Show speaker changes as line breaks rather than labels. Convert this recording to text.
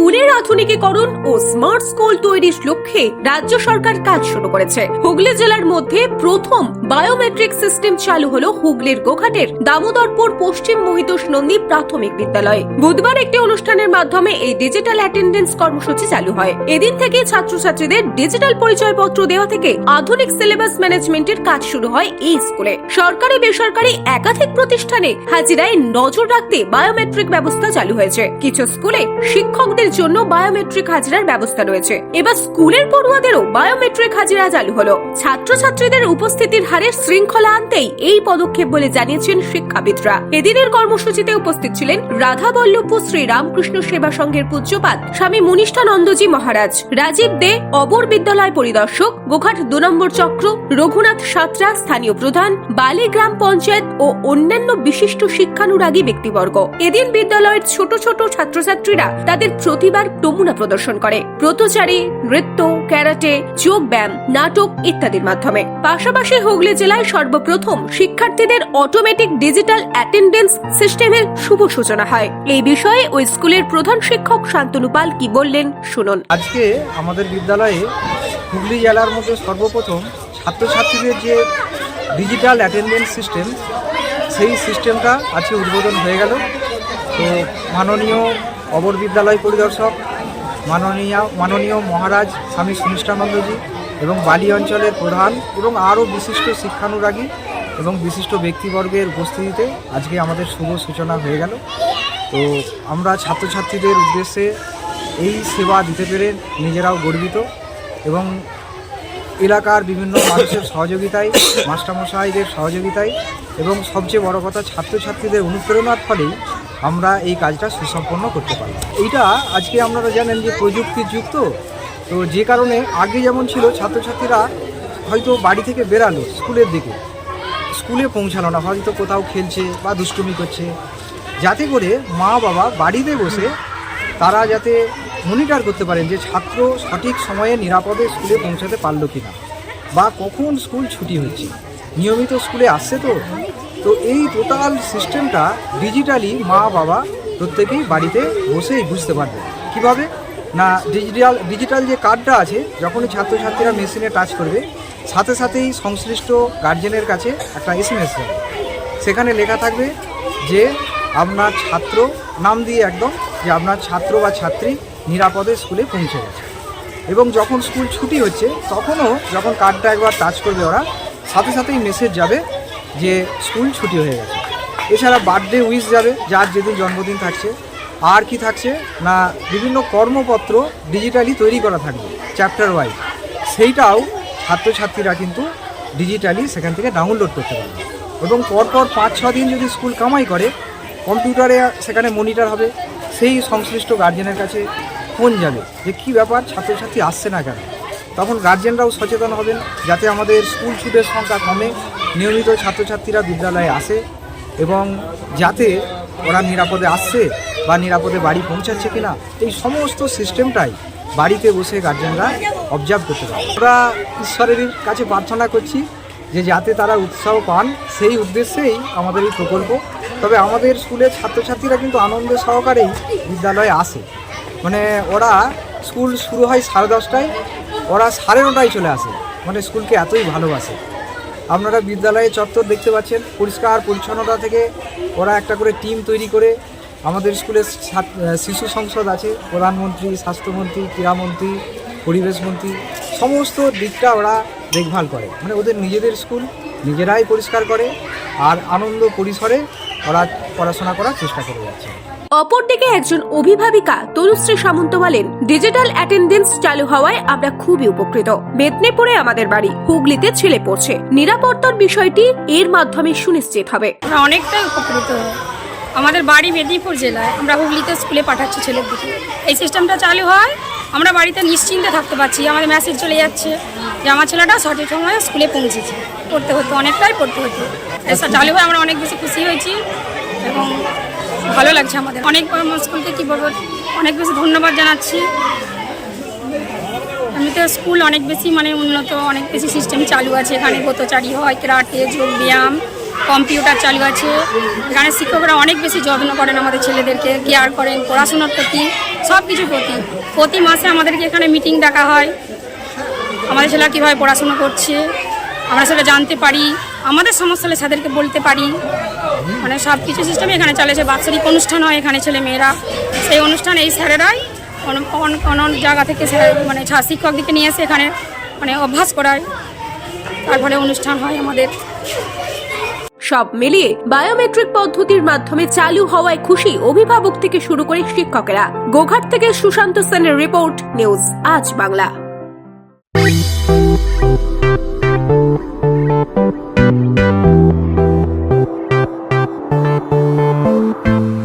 স্কুলের আধুনিকীকরণ ও smart school তৈরির লক্ষ্যে রাজ্য সরকার কাজ শুরু করেছে। হুগলি জেলার মধ্যে প্রথম বায়োমেট্রিক সিস্টেম চালু হলো হুগলির গোঘাটের দামোদরপুর পশ্চিম মহিতোষ নন্দী প্রাথমিক বিদ্যালয়ে। বুধবার একটি অনুষ্ঠানের মাধ্যমে এই ডিজিটাল অ্যাটেন্ডেন্স কর্মসূচি চালু হয়। এদিন থেকে ছাত্রছাত্রীদের ডিজিটাল পরিচয়পত্র দেওয়া থেকে আধুনিক সিলেবাস ম্যানেজমেন্টের কাজ শুরু হয় এই স্কুলে। সরকারি বেসরকারি একাধিক প্রতিষ্ঠানে হাজিরায় নজর রাখতে বায়োমেট্রিক ব্যবস্থা চালু হয়েছে। কিছু স্কুলে শিক্ষকদের জন্য বায়োমেট্রিক হাজিরার ব্যবস্থা রয়েছে। এবার স্কুলের পড়ুয়াদেরও বায়োমেট্রিক হাজিরা চালু হলো। ছাত্রছাত্রীদের উপস্থিতির হারে শৃঙ্খলা আনতেই এই পদক্ষেপ বলে জানিয়েছেন শিক্ষাবিদরা। এদিনের কর্মসূচিতে উপস্থিত ছিলেন রাধা বল্লভপুর শ্রী রামকৃষ্ণ সেবা সংঘের পূজ্যপাত স্বামী মনিষ্ঠানন্দজি মহারাজ, রাজীব দে, অবর বিদ্যালয় পরিদর্শক, গোঘাট দু নম্বর চক্র, রঘুনাথ সাঁতরা স্থানীয় প্রধান, বালি গ্রাম পঞ্চায়েত ও অন্যান্য বিশিষ্ট শিক্ষানুরাগী ব্যক্তিবর্গ। এদিন বিদ্যালয়ের ছোট ছোট ছাত্রছাত্রীরা তাদের প্রতিভার নমুনা প্রদর্শন করে। ব্রতচারী নৃত্য, ক্যারাটে যোগ ব্যায়াম নাটক ইত্যাদির মাধ্যমে। পাশাপাশি হুগলি জেলায় সর্বপ্রথম শিক্ষার্থীদের অটোমেটিক ডিজিটাল অ্যাটেন্ডেন্স সিস্টেমের শুভ সূচনা হয়। এই বিষয়ে ওই স্কুলের প্রধান শিক্ষক শান্তনু পাল কি বললেন, শুনুন।
আজকে আমাদের বিদ্যালয়ে হুগলি জেলার মধ্যে সর্বপ্রথম ছাত্রছাত্রীদের যে ডিজিটাল অ্যাটেন্ডেন্স সিস্টেম সেই সিস্টেমটা আজকে উদ্বোধন হয়ে গেল। তো মাননীয় অবর বিদ্যালয় পরিদর্শক, মাননীয় মাননীয় মহারাজ স্বামী সুনিষ্ঠানন্দজি এবং বালি অঞ্চলের প্রধান এবং আরও বিশিষ্ট শিক্ষানুরাগী এবং বিশিষ্ট ব্যক্তিবর্গের উপস্থিতিতে আজকে আমাদের শুভ সূচনা হয়ে গেল। তো আমরা ছাত্রছাত্রীদের উদ্দেশ্যে এই সেবা দিতে পেরে নিজেরাও গর্বিত এবং এলাকার বিভিন্ন মানুষের সহযোগিতায়, মাস্টারমশাইদের সহযোগিতায় এবং সবচেয়ে বড় কথা ছাত্রছাত্রীদের অনুপ্রেরণার ফলেই আমরা এই কাজটা সুসম্পন্ন করতে পারি এইটা আজকে আপনারা জানেন যে প্রযুক্তির যুগ তো। যে কারণে আগে যেমন ছিল, ছাত্রছাত্রীরা হয়তো বাড়ি থেকে বেরালো স্কুলের দিকে। স্কুলে পৌঁছালো না, হয়তো কোথাও খেলছে বা দুষ্টুমি করছে। যাতে করে মা বাবা বাড়িতে বসে তারা যাতে মনিটর করতে পারেন যে ছাত্র সঠিক সময়ে নিরাপদে স্কুলে পৌঁছাতে পারল কিনা। বা কখন স্কুল ছুটি হচ্ছে নিয়মিত স্কুলে আসছে তো? তো এই টোটাল সিস্টেমটা ডিজিটালি মা বাবা প্রত্যেকেই বাড়িতে বসেই বুঝতে পারবে। কীভাবে? না ডিজিটাল ডিজিটাল যে কার্ডটা আছে, যখনই ছাত্রছাত্রীরা মেশিনে টাচ করবে, সাথে সাথেই সংশ্লিষ্ট গার্জেনের কাছে একটা এস এম এস যাবে সেখানে লেখা থাকবে যে, আপনার ছাত্র, নাম দিয়ে একদম, যে আপনার ছাত্র বা ছাত্রী নিরাপদে স্কুলে পৌঁছে গেছে। এবং যখন স্কুল ছুটি হচ্ছে, তখনও যখন কার্ডটা একবার টাচ করবে ওরা, সাথে সাথেই মেসেজ যাবে যে স্কুল ছুটি হয়ে গেছে। এছাড়া বার্থডে উইশ যাবে, যার যেদিন জন্মদিন থাকছে, আর কি থাকছে, না বিভিন্ন কর্মপত্র ডিজিটালি তৈরি করা থাকবে চ্যাপ্টার ওয়াইজ সেইটাও ছাত্রছাত্রীরা কিন্তু ডিজিটালি সেখান থেকে ডাউনলোড করতে পারবে। এবং পরপর পাঁচ, ছ দিন যদি স্কুল কামাই করে কম্পিউটারে সেখানে মনিটর হবে, সেই সংশ্লিষ্ট গার্জেনের কাছে ফোন যাবে যে কী ব্যাপার, ছাত্রছাত্রী আসছে না কেন? তখন গার্জেনরাও সচেতন হবেন, যাতে আমাদের স্কুল ছুটের সংখ্যা কমে নিয়মিত ছাত্রছাত্রীরা বিদ্যালয়ে আসে এবং যাতে ওরা নিরাপদে আসছে বা নিরাপদে বাড়ি পৌঁছাচ্ছে কিনা, এই সমস্ত সিস্টেমটাই বাড়িতে বসে গার্জেনরা অবজার্ভ করতে পারে। আমরা ঈশ্বরের কাছে প্রার্থনা করছি যে যাতে তারা উৎসাহ পান, সেই উদ্দেশ্যেই আমাদের এই প্রকল্প। তবে আমাদের স্কুলের ছাত্রছাত্রীরা কিন্তু আনন্দ সহকারেই বিদ্যালয়ে আসে। মানে ওরা স্কুল শুরু হয় সাড়ে দশটায়, ওরা সাড়ে নটায় চলে আসে। মানে স্কুলকে এতই ভালোবাসে। আপনারা বিদ্যালয়ে চত্বর দেখতে পাচ্ছেন, পরিষ্কার পরিচ্ছন্নতা থেকে ওরা একটা করে টিম তৈরি করে আমাদের স্কুলে শিশু সংসদ আছে, প্রধানমন্ত্রী, স্বাস্থ্যমন্ত্রী, ক্রীড়ামন্ত্রী, পরিবেশ মন্ত্রী, সমস্ত দিকটা ওরা দেখভাল করে। মানে ওদের নিজেদের স্কুল নিজেরাই পরিষ্কার করে আর আনন্দ পরিসরে ওরা পড়াশোনা করার চেষ্টা করে যাচ্ছে।
অপরদিকে একজন অভিভাবিকা তনুশ্রী সামন্ত বলেন ডিজিটাল অ্যাটেন্ডেন্স চালু হওয়ায় আমরা খুবই উপকৃত। মেদিনীপুরে আমাদের বাড়ি, হুগলিতে ছেলে পড়ছে। নিরাপত্তার বিষয়টি এর মাধ্যমে সুনিশ্চিত হবে।
আমরা অনেকটাই উপকৃত আমাদের বাড়ি মেদিনীপুর জেলায় আমরা হুগলিতে স্কুলে পাঠাচ্ছি ছেলের দিকে এই সিস্টেমটা চালু হয়, আমরা বাড়িতে নিশ্চিন্তে থাকতে পারছি। আমাদের মেসেজ চলে যাচ্ছে যে আমার ছেলেটা সঠিক সময়ে স্কুলে পৌঁছেছে। পড়তে হতো, অনেকটাই পড়তে হতো। চালু হয়ে, আমরা অনেক বেশি খুশি হয়েছি এবং ভালো লাগছে আমাদের। অনেক স্কুলকে কী বলব, অনেক বেশি ধন্যবাদ জানাচ্ছি। এমনিতে স্কুল অনেক বেশি মানে উন্নত, অনেক বেশি সিস্টেম চালু আছে এখানে। ব্রতচারী হয়, ক্রাটে যোগ ব্যায়াম কম্পিউটার চালু আছে। এখানে শিক্ষকরা অনেক বেশি যত্ন করেন আমাদের ছেলেদেরকে কেয়ার করেন, পড়াশোনার প্রতি সব কিছু প্রতি। প্রতি মাসে আমাদেরকে এখানে মিটিং ডাকা হয়। আমাদের ছেলেরা কীভাবে পড়াশুনো করছে, আমরা সেটা জানতে পারি। আমাদের সমস্যা হলে বলতে পারি। মানে সব কিছু সিস্টেমে এখানে চলেছে বাৎসরিক অনুষ্ঠান হয় এখানে ছেলে মেয়েরা। সেই অনুষ্ঠান এই স্যারেরাই অন- অন- অন্য জায়গা থেকে স্যার মানে শিক্ষকদেরকে নিয়ে এসে এখানে মানে অভ্যাস করায়। তারপরে অনুষ্ঠান হয় আমাদের।
সব মিলিয়ে বায়োমেট্রিক পদ্ধতির মাধ্যমে চালু হওয়ায় খুশি অভিভাবক থেকে শুরু করে শিক্ষকেরা। গোঘাট থেকে সুশান্ত সেনের রিপোর্ট, নিউজ, আজ বাংলা।